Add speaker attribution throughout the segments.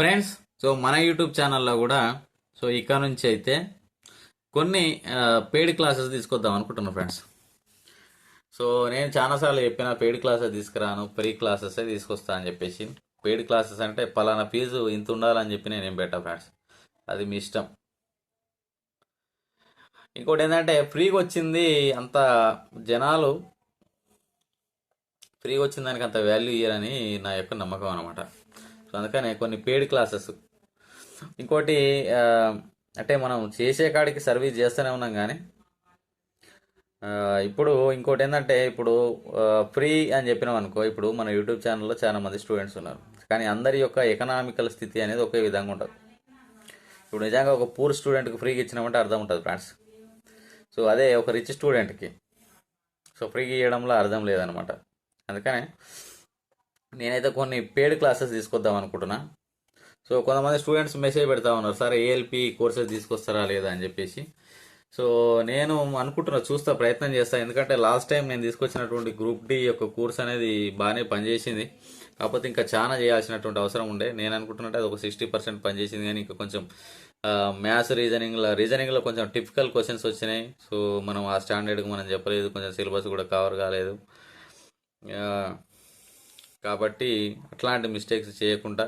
Speaker 1: Friends so మన YouTube ఛానల్లో కూడా సో ఇక్కడ నుంచి అయితే కొన్ని పెయిడ్ క్లాసెస్ తీసుకొద్దాం అనుకుంటున్నాను ఫ్రెండ్స్ సో నేను చాలాసార్లు చెప్పిన పెయిడ్ క్లాసెస్ తీసుకురాను ఫ్రీ క్లాసెస్ తీసుకొస్తా అని చెప్పేసి. పెయిడ్ క్లాసెస్ అంటే పలానా ఫీజు ఇంత ఉండాలని చెప్పి నేను ఏం పెట్టా ఫ్రెండ్స్ అది మీ ఇష్టం. ఇంకోటి ఏంటంటే ఫ్రీగా వచ్చింది అంత జనాలు ఫ్రీగా వచ్చిన దానికి అంత వాల్యూ ఇయ్యరని నా యొక్క నమ్మకం అనమాట సో అందుకనే కొన్ని పెయిడ్ క్లాసెస్ ఇంకోటి అంటే మనం చేసే కాడికి సర్వీస్ చేస్తూనే ఉన్నాం కానీ ఇప్పుడు ఇంకోటి ఏంటంటే ఇప్పుడు ఫ్రీ అని చెప్పినాం అనుకో ఇప్పుడు మన యూట్యూబ్ ఛానల్లో చాలా మంది స్టూడెంట్స్ ఉన్నారు. కానీ అందరి యొక్క ఎకనామికల్ స్థితి అనేది ఒకే విధంగా ఉంటుంది. ఇప్పుడు నిజంగా ఒక పూర్ స్టూడెంట్కి ఫ్రీగా ఇచ్చినామంటే అర్థం ఉంటుంది ఫ్రెండ్స్ సో అదే ఒక రిచ్ స్టూడెంట్కి సో ఫ్రీగా ఇవ్వడంలో అర్థం లేదనమాట. అందుకనే నేనైతే కొన్ని పేడ్ క్లాసెస్ తీసుకొద్దాం అనుకుంటున్నా. సో కొంతమంది స్టూడెంట్స్ మెసేజ్ పెడతా ఉన్నారు సార్ ఏఎల్పి కోర్సెస్ తీసుకొస్తారా లేదా? అని చెప్పేసి. సో నేను అనుకుంటున్నా చూస్తా ప్రయత్నం చేస్తాను ఎందుకంటే లాస్ట్ టైం నేను తీసుకొచ్చినటువంటి గ్రూప్ డి యొక్క కోర్స్ అనేది బాగానే పనిచేసింది. కాకపోతే ఇంకా చాలా చేయాల్సినటువంటి అవసరం ఉండే. నేను అనుకుంటున్నట్టు అది ఒక సిక్స్టీ పర్సెంట్ పనిచేసింది. కానీ ఇంకా కొంచెం మ్యాథ్స్ రీజనింగ్లో రీజనింగ్లో కొంచెం టిపికల్ క్వశ్చన్స్ వచ్చినాయి. సో మనం ఆ స్టాండర్డ్కి మనం చెప్పలేదు. కొంచెం సిలబస్ కూడా కవర్ కాలేదు. కాబట్టి అట్లాంటి మిస్టేక్స్ చేయకుండా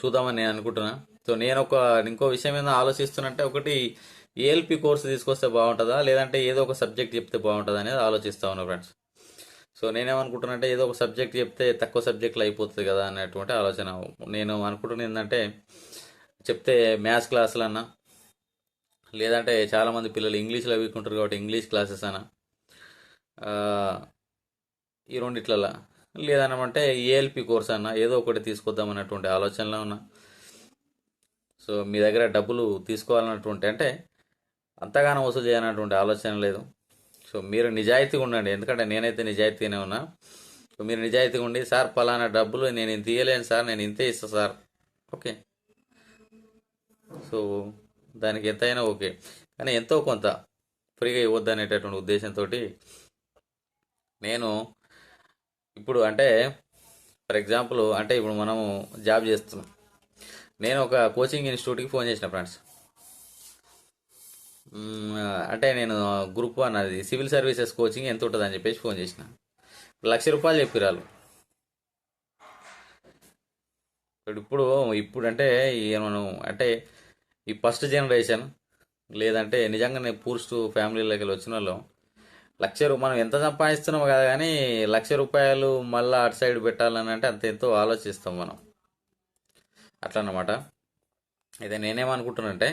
Speaker 1: చూద్దామని నేను అనుకుంటున్నా. సో నేను ఒక ఇంకో విషయం ఏదో ఆలోచిస్తున్నట్టే ఒకటి ఏఎల్పి కోర్సు తీసుకొస్తే బాగుంటుందా? లేదంటే ఏదో ఒక సబ్జెక్ట్ చెప్తే బాగుంటుందా అనేది ఆలోచిస్తా ఉన్నా ఫ్రెండ్స్ సో నేనేమనుకుంటున్నానంటే ఏదో ఒక సబ్జెక్ట్ చెప్తే తక్కువ సబ్జెక్టులు అయిపోతుంది కదా అనేటువంటి ఆలోచన. నేను అనుకుంటున్నా ఏంటంటే చెప్తే మ్యాథ్స్ క్లాసులు అన్నా లేదంటే చాలామంది పిల్లలు ఇంగ్లీష్లో వీక్ ఉంటారు కాబట్టి ఇంగ్లీష్ క్లాసెస్ అన్నా ఈ రెండిట్లలా. లేదనమంటే ఏఎల్పి కోర్స్ అన్న ఏదో ఒకటి తీసుకొద్దాం అన్నటువంటి ఆలోచనలో ఉన్నా. సో మీ దగ్గర డబ్బులు తీసుకోవాలన్నటువంటి అంటే అంతగానో వసూలు చేయాలన్నటువంటి ఆలోచన లేదు. సో మీరు నిజాయితీగా ఉండండి. ఎందుకంటే నేనైతే నిజాయితీగానే ఉన్నా. సో మీరు నిజాయితీగా ఉండి సార్ పలానా డబ్బులు నేను ఇంత ఇయ్యలేను సార్ నేను ఇంతే ఇస్తా సార్. ఓకే. సో దానికి ఎంతైనా ఓకే. కానీ ఎంతో కొంత ఫ్రీగా ఇవ్వద్దు అనేటటువంటి ఉద్దేశంతో నేను ఇప్పుడు అంటే ఫర్ ఎగ్జాంపుల్ అంటే ఇప్పుడు మనము జాబ్ చేస్తున్నాం. నేను ఒక కోచింగ్ ఇన్స్టిట్యూట్కి ఫోన్ చేసిన ఫ్రెండ్స్. అంటే నేను గ్రూప్ వన్ అది సివిల్ సర్వీసెస్ కోచింగ్ ఎంత ఉంటుంది అని చెప్పేసి ఫోన్ చేసిన. లక్ష రూపాయలు చెప్పిరాలు ఇప్పుడు ఇప్పుడు ఇప్పుడు అంటే మనం అంటే ఈ ఫస్ట్ జనరేషన్ లేదంటే నిజంగానే పూర్స్ట్ ఫ్యామిలీలోకి వచ్చిన వాళ్ళు. లక్ష రూ మనం ఎంత సంపాదిస్తున్నామో కదా కానీ లక్ష రూపాయలు మళ్ళీ అటు సైడ్ పెట్టాలని అంటే అంత ఎంతో ఆలోచిస్తాం మనం. అట్లా అన్నమాట అయితే నేనేమనుకుంటున్నానంటే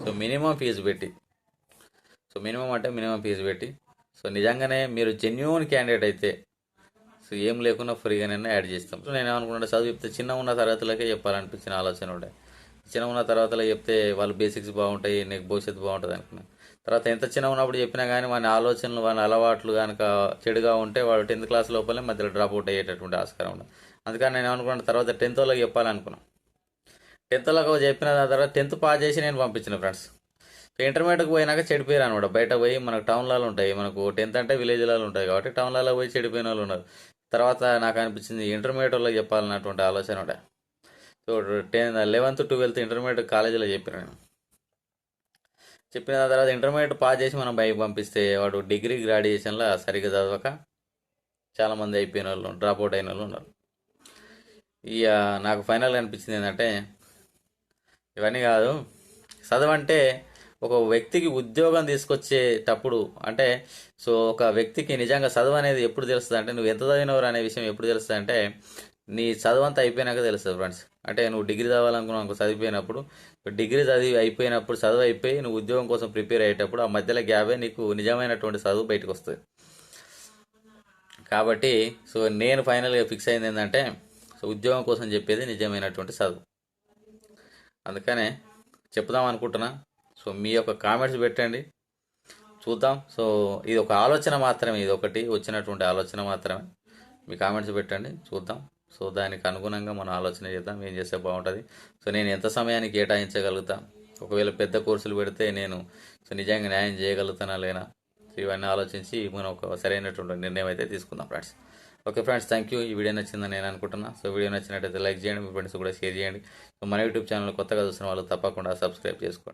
Speaker 1: సో మినిమం ఫీజు పెట్టి సో మినిమం అంటే మినిమం ఫీజు పెట్టి సో నిజంగానే మీరు జెన్యున్ క్యాండిడేట్ అయితే సో ఏం లేకుండా ఫ్రీగానే యాడ్ చేస్తాం. సో నేను ఏమనుకుంటున్నా చదివితే చిన్న ఉన్న తరగతులకే చెప్పాలనిపించిన ఆలోచన ఉండే చిన్న ఉన్న తర్వాత చెప్తే వాళ్ళు బేసిక్స్ బాగుంటాయి నీకు భవిష్యత్తు బాగుంటుంది అనుకున్నాను తర్వాత ఎంత చిన్న ఉన్నప్పుడు చెప్పినా కానీ వాని ఆలోచనలు వాని అలవాట్లు కనుక చెడుగా ఉంటే వాడు టెన్త్ క్లాస్ లోపలే మధ్యలో డ్రాప్ అవుట్ అయ్యేటటువంటి ఆస్కారం ఉండదు అందుకని నేను అనుకున్నాను తర్వాత టెన్త్ వాళ్ళకి చెప్పాలనుకున్నాను టెన్త్ వాళ్ళకి చెప్పిన తర్వాత టెన్త్ పాస్ చేసి నేను పంపించిన ఫ్రెండ్స్. ఇంటర్మీడియట్కి పోయినాక చెడిపోయారు అనమాట. బయట పోయి మనకు టౌన్లలో ఉంటాయి మనకు టెన్త్ అంటే విలేజ్లలో ఉంటాయి కాబట్టి టౌన్లలో పోయి చెడిపోయిన వాళ్ళు ఉన్నారు. తర్వాత నాకు అనిపించింది ఇంటర్మీడియట్ వాళ్ళకి చెప్పాలన్నటువంటి ఆలోచన ఉండే. So ten eleventh twelfth intermediate కాలేజీలో చెప్పిన నేను. చెప్పిన తర్వాత ఇంటర్మీడియట్ పాస్ చేసి మనం బయట పంపిస్తే వాడు డిగ్రీ గ్రాడ్యుయేషన్లో సరిగ్గా చదవక చాలామంది అయిపోయిన వాళ్ళు డ్రాప్ అవుట్ అయిన వాళ్ళు ఉన్నారు. ఇక నాకు ఫైనల్ అనిపించింది ఏంటంటే ఇవన్నీ కాదు చదవంటే ఒక వ్యక్తికి ఉద్యోగం తీసుకొచ్చేటప్పుడు అంటే సో ఒక వ్యక్తికి నిజంగా చదువు అనేది ఎప్పుడు తెలుస్తుంది అంటే నువ్వు ఎంత చదివినవరు అనే విషయం ఎప్పుడు తెలుస్తుంది అంటే నీ చదువు అంతా అయిపోయినాక తెలుస్తుంది ఫ్రెండ్స్ అంటే నువ్వు డిగ్రీ చదవాలనుకున్నావు చదివిపోయినప్పుడు డిగ్రీ చదివి అయిపోయినప్పుడు చదువు అయిపోయి నువ్వు ఉద్యోగం కోసం ప్రిపేర్ అయ్యేటప్పుడు ఆ మధ్యలో గ్యాపే నీకు నిజమైనటువంటి చదువు బయటకు వస్తుంది. కాబట్టి సో నేను ఫైనల్గా ఫిక్స్ అయింది ఏంటంటే సో ఉద్యోగం కోసం చెప్పేది నిజమైనటువంటి చదువు. అందుకనే చెప్దాం అనుకుంటున్నా. సో మీ యొక్క కామెంట్స్ పెట్టండి. చూద్దాం. సో ఇది ఒక ఆలోచన మాత్రమే ఇది ఒకటి వచ్చినటువంటి ఆలోచన మాత్రమే. మీ కామెంట్స్ పెట్టండి చూద్దాం. సో దానికి అనుగుణంగా మనం ఆలోచన చేద్దాం ఏం చేస్తే బాగుంటుంది. సో నేను ఎంత సమయాన్ని కేటాయించగలుగుతా? ఒకవేళ పెద్ద కోర్సులు పెడితే నేను సో నిజంగా న్యాయం చేయగలుగుతానా లేనా? సో ఇవన్నీ ఆలోచించి మనం ఒక సరైనటువంటి నిర్ణయం అయితే తీసుకుందాం friends. Okay friends thank you. ఈ వీడియో నచ్చిందని నేను అనుకుంటున్నా. సో వీడియో నచ్చినట్టయితే లైక్ చేయండి మీ ఫ్రెండ్స్ కూడా షేర్ చేయండి. సో మన యూట్యూబ్ ఛానల్ కొత్తగా చూసిన వాళ్ళు తప్పకుండా సబ్స్క్రైబ్ చేసుకోండి.